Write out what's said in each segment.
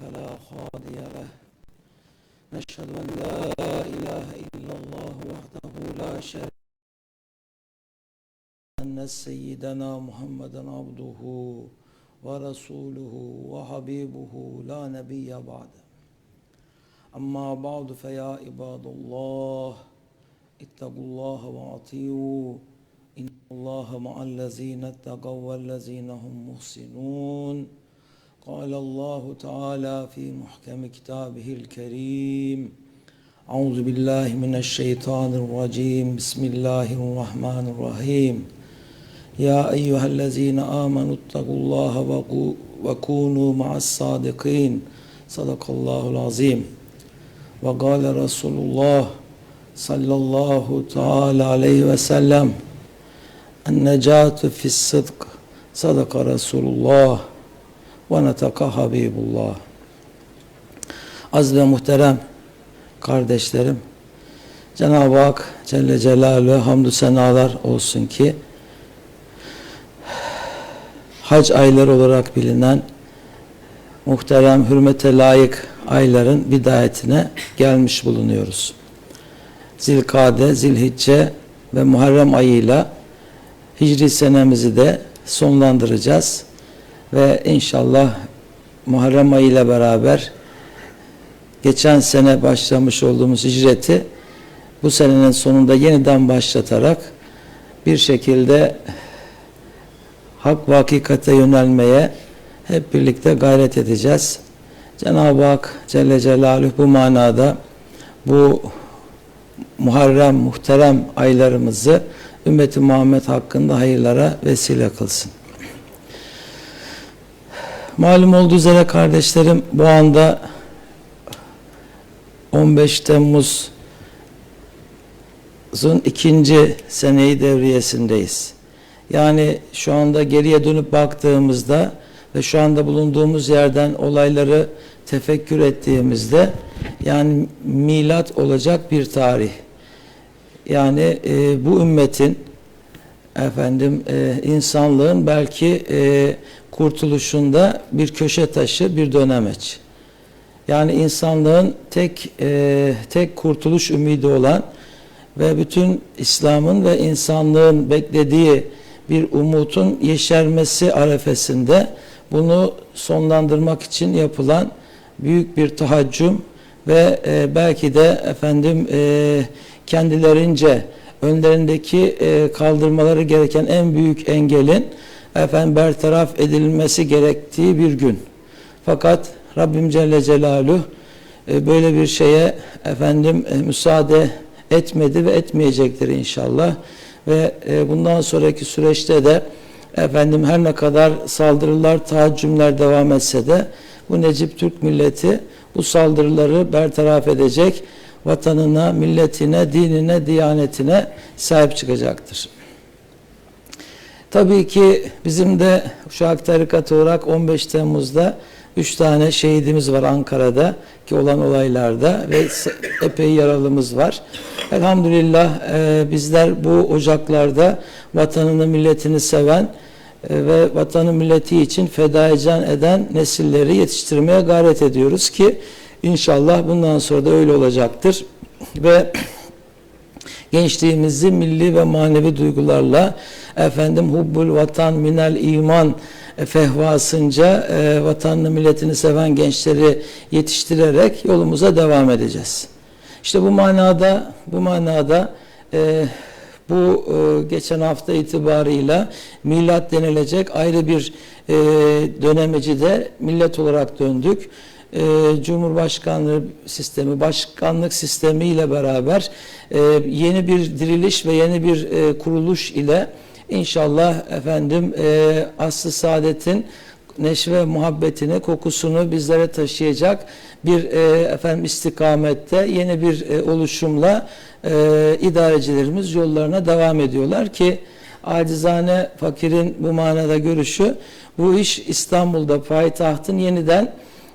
فلا هادي له. نشهد أن لا إله إلا الله وحده لا شريك أن سيدنا محمدا عبده ورسوله وحبيبه لا نبي بعده أما بعد فيا عباد الله اتقوا الله وأطيعوا. إن الله مع الذين اتقوا والذين هم محسنون. قال الله تعالى في محكم كتابه الكريم أعوذ بالله من الشيطان الرجيم. بسم الله الرحمن الرحيم. يا أيها الذين آمنوا اتقوا الله وكونوا مع الصادقين. صدق الله العظيم. وقال رسول الله صلى الله تعالى عليه وسلم النجاة في الصدق. صدق رسول الله. ve netaka Habibullah. Az ve muhterem kardeşlerim, Cenab-ı Hak Celle Celaluhu hamdü senalar olsun ki hac ayları olarak bilinen muhterem hürmete layık ayların bidayetine gelmiş bulunuyoruz. Zilkade, Zilhicce ve Muharrem ayıyla hicri senemizi de sonlandıracağız ve inşallah Muharrem ayı ile beraber geçen sene başlamış olduğumuz hicreti bu senenin sonunda yeniden başlatarak bir şekilde hak ve yönelmeye hep birlikte gayret edeceğiz. Cenab-ı Hak Celle Celaluhu bu manada bu Muharrem, muhterem aylarımızı ümmeti Muhammed hakkında hayırlara vesile kılsın. Malum olduğu üzere kardeşlerim bu anda 15 Temmuz'un ikinci seneyi devriyesindeyiz. Yani şu anda geriye dönüp baktığımızda ve şu anda bulunduğumuz yerden olayları tefekkür ettiğimizde yani milat olacak bir tarih. Yani e, bu ümmetin efendim e, insanlığın belki e, kurtuluşunda bir köşe taşı, bir dönemeç. Yani insanlığın tek e, tek kurtuluş ümidi olan ve bütün İslam'ın ve insanlığın beklediği bir umutun yeşermesi arefesinde bunu sonlandırmak için yapılan büyük bir tahaccüm ve e, belki de efendim e, kendilerince önlerindeki e, kaldırmaları gereken en büyük engelin efendim bertaraf edilmesi gerektiği bir gün. Fakat Rabbim Celle Celaluhu e, böyle bir şeye efendim e, müsaade etmedi ve etmeyecektir inşallah. Ve e, bundan sonraki süreçte de efendim her ne kadar saldırılar, tahaccümler devam etse de bu Necip Türk milleti bu saldırıları bertaraf edecek, vatanına, milletine, dinine, diyanetine sahip çıkacaktır. Tabii ki bizim de Uşak Tarikatı olarak 15 Temmuz'da üç tane şehidimiz var Ankara'da ki olan olaylarda ve epey yaralımız var. Elhamdülillah e, bizler bu ocaklarda vatanını milletini seven e, ve vatanı milleti için feda eden nesilleri yetiştirmeye gayret ediyoruz ki inşallah bundan sonra da öyle olacaktır. Ve gençliğimizi milli ve manevi duygularla efendim hubbul vatan minel iman e, fehvasınca e, vatanını milletini seven gençleri yetiştirerek yolumuza devam edeceğiz. İşte bu manada bu manada e, bu e, geçen hafta itibarıyla milat denilecek ayrı bir e, dönemeci de millet olarak döndük. E, Cumhurbaşkanlığı sistemi, başkanlık sistemi ile beraber e, yeni bir diriliş ve yeni bir e, kuruluş ile inşallah efendim e, aslı saadetin neşve ve muhabbetini, kokusunu bizlere taşıyacak bir e, efendim istikamette yeni bir e, oluşumla e, idarecilerimiz yollarına devam ediyorlar ki acizane fakirin bu manada görüşü bu iş İstanbul'da payitahtın yeniden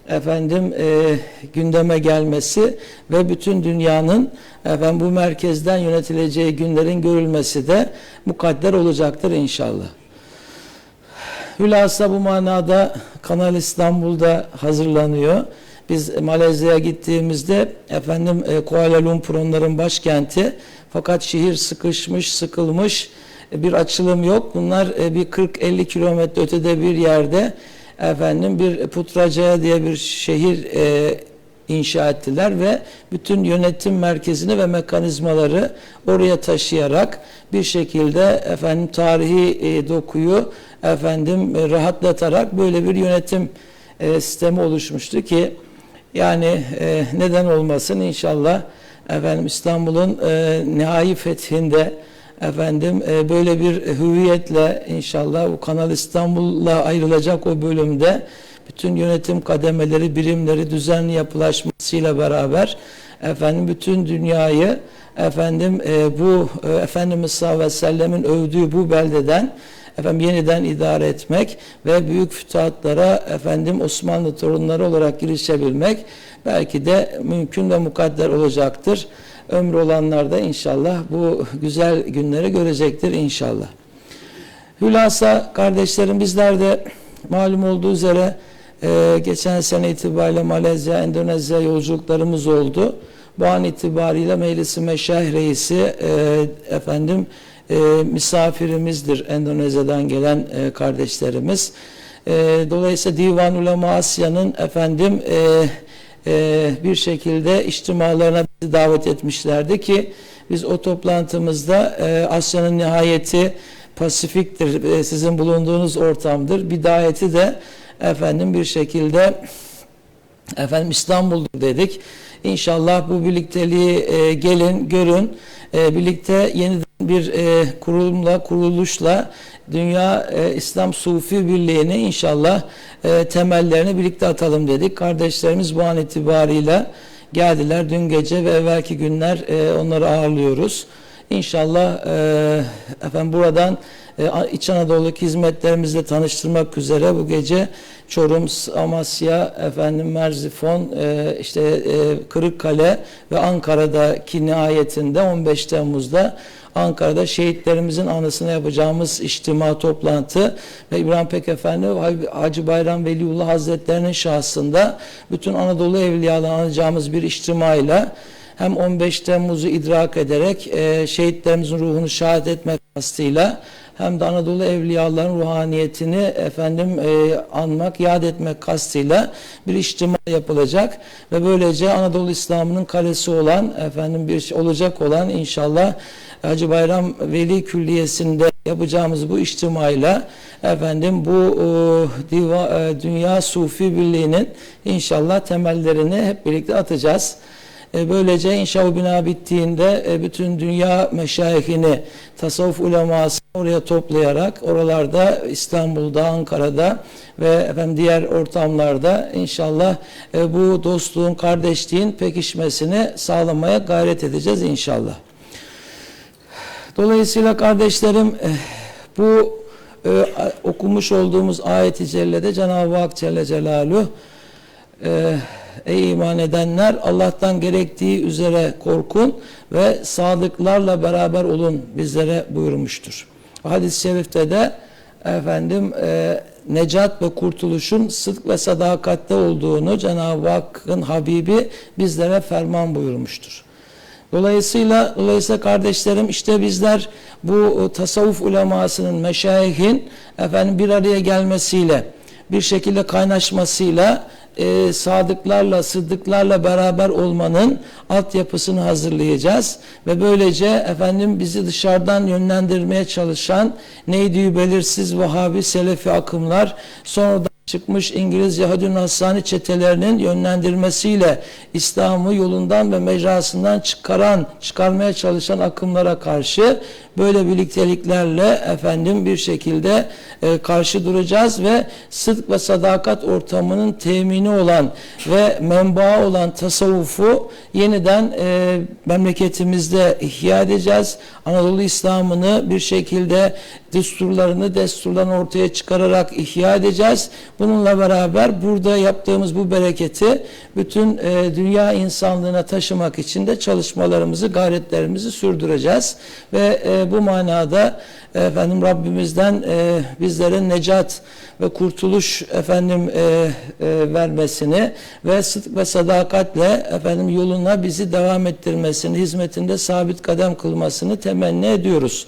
efendim e, gündeme gelmesi ve bütün dünyanın efendim bu merkezden yönetileceği günlerin görülmesi de mukadder olacaktır inşallah. Hülasa bu manada Kanal İstanbul'da hazırlanıyor. Biz Malezya'ya gittiğimizde efendim e, Kuala Lumpur onların başkenti fakat şehir sıkışmış, sıkılmış e, bir açılım yok. Bunlar e, bir 40-50 kilometre ötede bir yerde efendim bir Putrajaya diye bir şehir e, inşa ettiler ve bütün yönetim merkezini ve mekanizmaları oraya taşıyarak bir şekilde efendim tarihi e, dokuyu efendim e, rahatlatarak böyle bir yönetim e, sistemi oluşmuştu ki yani e, neden olmasın? İnşallah efendim İstanbul'un e, nihai fethinde efendim e, böyle bir hüviyetle inşallah bu Kanal İstanbul'la ayrılacak o bölümde bütün yönetim kademeleri, birimleri düzenli yapılaşmasıyla beraber efendim bütün dünyayı efendim e, bu e, Efendimiz sallallahu aleyhi ve sellemin övdüğü bu beldeden efendim yeniden idare etmek ve büyük fütuhatlara efendim Osmanlı torunları olarak girişebilmek belki de mümkün ve mukadder olacaktır. Ömrü olanlar da inşallah bu güzel günleri görecektir inşallah. Hülasa kardeşlerim bizler de malum olduğu üzere e, geçen sene itibariyle Malezya, Endonezya yolculuklarımız oldu. Bu an itibariyle Meclis-i Meşayih Reisi e, efendim e, misafirimizdir Endonezya'dan gelen e, kardeşlerimiz. E, dolayısıyla Divan Ulema Asya'nın efendim e, e, bir şekilde içtimalarına davet etmişlerdi ki biz o toplantımızda e, Asya'nın nihayeti Pasifik'tir, e, sizin bulunduğunuz ortamdır. Bidayeti de efendim bir şekilde efendim İstanbul'dur dedik. İnşallah bu birlikteliği e, gelin, görün. E, birlikte yeniden bir e, kurulumla, kuruluşla Dünya e, İslam Sufi Birliği'ni inşallah e, temellerini birlikte atalım dedik. Kardeşlerimiz bu an itibarıyla geldiler. Dün gece ve evvelki günler e, onları ağırlıyoruz. İnşallah e, efendim buradan e, İç Anadolu'daki hizmetlerimizle tanıştırmak üzere bu gece Çorum, Amasya, efendim Merzifon, e, işte e, Kırıkkale ve Ankara'daki nihayetinde 15 Temmuz'da Ankara'da şehitlerimizin anısına yapacağımız içtima toplantı ve İbrahim Pek Efendi Hacı Bayram Veliullah Hazretlerinin şahsında bütün Anadolu evliyalarını anacağımız bir içtimayla hem 15 Temmuz'u idrak ederek e, şehitlerimizin ruhunu şahit etmek kastıyla hem de Anadolu evliyaların ruhaniyetini efendim e, anmak, yad etmek kastıyla bir içtima yapılacak ve böylece Anadolu İslam'ının kalesi olan efendim bir olacak olan inşallah Hacı Bayram Veli Külliyesi'nde yapacağımız bu içtimayla efendim bu e, diva, e, Dünya Sufi Birliği'nin inşallah temellerini hep birlikte atacağız. E, böylece inşallah bina bittiğinde e, bütün dünya meşayihini, tasavvuf uleması oraya toplayarak oralarda İstanbul'da, Ankara'da ve efendim diğer ortamlarda inşallah e, bu dostluğun, kardeşliğin pekişmesini sağlamaya gayret edeceğiz inşallah. Dolayısıyla kardeşlerim bu okumuş olduğumuz ayet-i cellede Cenab-ı Hak Celle Celaluhu Ey iman edenler Allah'tan gerektiği üzere korkun ve sadıklarla beraber olun bizlere buyurmuştur. Hadis-i şerifte de efendim e, necat ve kurtuluşun sıdk ve sadakatte olduğunu Cenab-ı Hakk'ın Habibi bizlere ferman buyurmuştur. Dolayısıyla dolayısıyla kardeşlerim işte bizler bu e, tasavvuf ulemasının, meşayihin efendim bir araya gelmesiyle bir şekilde kaynaşmasıyla e, sadıklarla, sıddıklarla beraber olmanın altyapısını hazırlayacağız. Ve böylece efendim bizi dışarıdan yönlendirmeye çalışan neydi belirsiz Vahabi Selefi akımlar sonradan çıkmış İngiliz Yahudi Nasrani çetelerinin yönlendirmesiyle İslam'ı yolundan ve mecrasından çıkaran, çıkarmaya çalışan akımlara karşı böyle birlikteliklerle efendim bir şekilde e, karşı duracağız ve sıdk ve sadakat ortamının temini olan ve menbaı olan tasavvufu yeniden e, memleketimizde ihya edeceğiz. Anadolu İslam'ını bir şekilde düsturlarını, desturlarını ortaya çıkararak ihya edeceğiz. Bununla beraber burada yaptığımız bu bereketi bütün e, dünya insanlığına taşımak için de çalışmalarımızı, gayretlerimizi sürdüreceğiz. Ve e, bu manada e, efendim Rabbimizden e, bizlere necat ve kurtuluş efendim e, e, vermesini ve sıdk ve sadakatle efendim yoluna bizi devam ettirmesini, hizmetinde sabit kadem kılmasını temenni ediyoruz.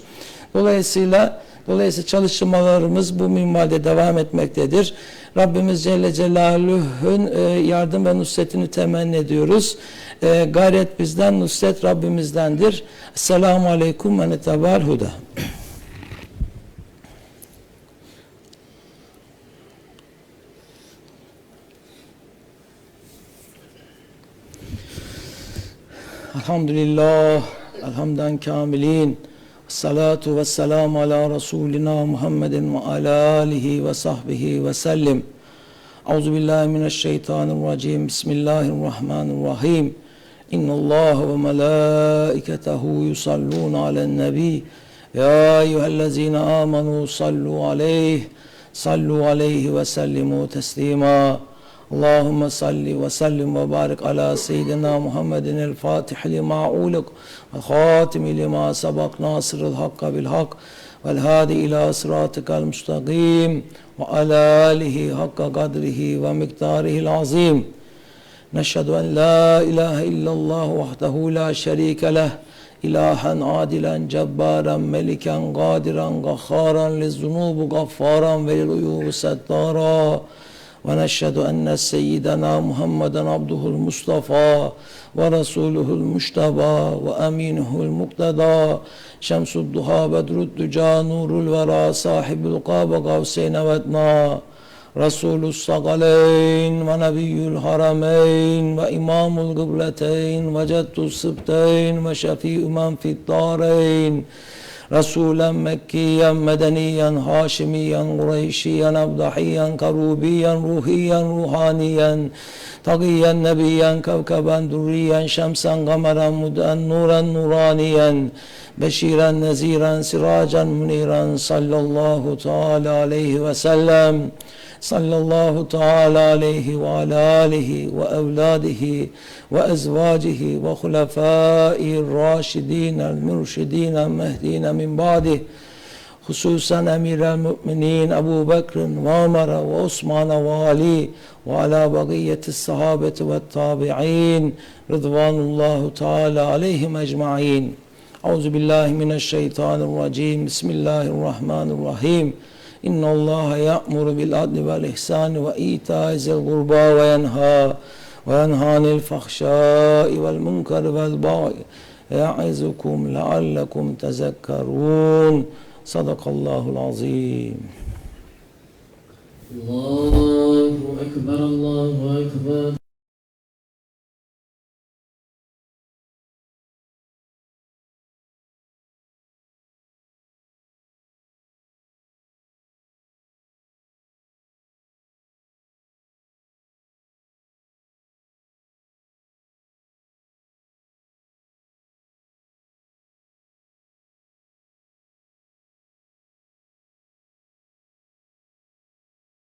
Dolayısıyla Dolayısıyla çalışmalarımız bu minvalde devam etmektedir. Rabbimiz Celle Celaluhu'nun e, yardım ve nusretini temenni ediyoruz. E, gayret bizden, nusret Rabbimizdendir. Selamun Aleyküm ve netebal huda. Elhamdülillah, elhamden kamilin. Salatu ve selamu ala Resulina Muhammedin ve ala alihi ve sahbihi ve sellim. Euzu billahi mineşşeytanirracim. Bismillahirrahmanirrahim. İnna Allah ve melaiketehu yusallun alen nebi. Ya eyyühellezine amenu sallu aleyh. Sallu aleyhi ve sellimu teslima. Allahümme salli ve sellim ve barik ala seyyidina Muhammedin el Fatih lima uluk ve hatimi lima sabak nasırıl hakka bil hak vel hadi ila sıratıkal müstakim ve ala alihi hakka kadrihi ve miktarihil azim. En la ilahe illallah vahdehu la şerike leh ilahen adilen cebbaren meliken gadiren gahharan lizzunubu gaffaran ve lil uyubu settara ونشهد أن سيدنا محمدا عبده المصطفى ورسوله المجتبى وأمينه المقتدى شمس الضحى بدر الدجى نور الورى صاحب القاب قوسين وادنى رسول الصقلين ونبي الحرمين وإمام القبلتين وجد السبتين وشفيع من في الدارين رسولا مكيا مدنيا هاشميا قريشيا أبضحيا كروبيا روحيا روحانيا تقيا نبيا كوكبا دريا شمسا قمرا مدأ نورا نورانيا بشيرا نذيرا سراجا منيرا صلى الله تعالى عليه وسلم sallallahu teala aleyhi ve ala alihi ve evladihi ve ezvacihi ve hulefai raşidin el mürşidin el mehdine min ba'dih hususen emirel müminin Ebu Bekir'in ve Ömer'e ve Osman'a ve Ali ve ala bagiyeti sahabeti ve tabi'in rıdvanullahu teala aleyhim ecma'in. Euzu billahi mineşşeytanirracim. Bismillahirrahmanirrahim. إن الله يأمر بالعدل والإحسان وإيتاء ذي القربى وينهى وينهى عن الفحشاء والمنكر والبغي يعظكم لعلكم تذكرون صدق الله العظيم. الله أكبر الله أكبر.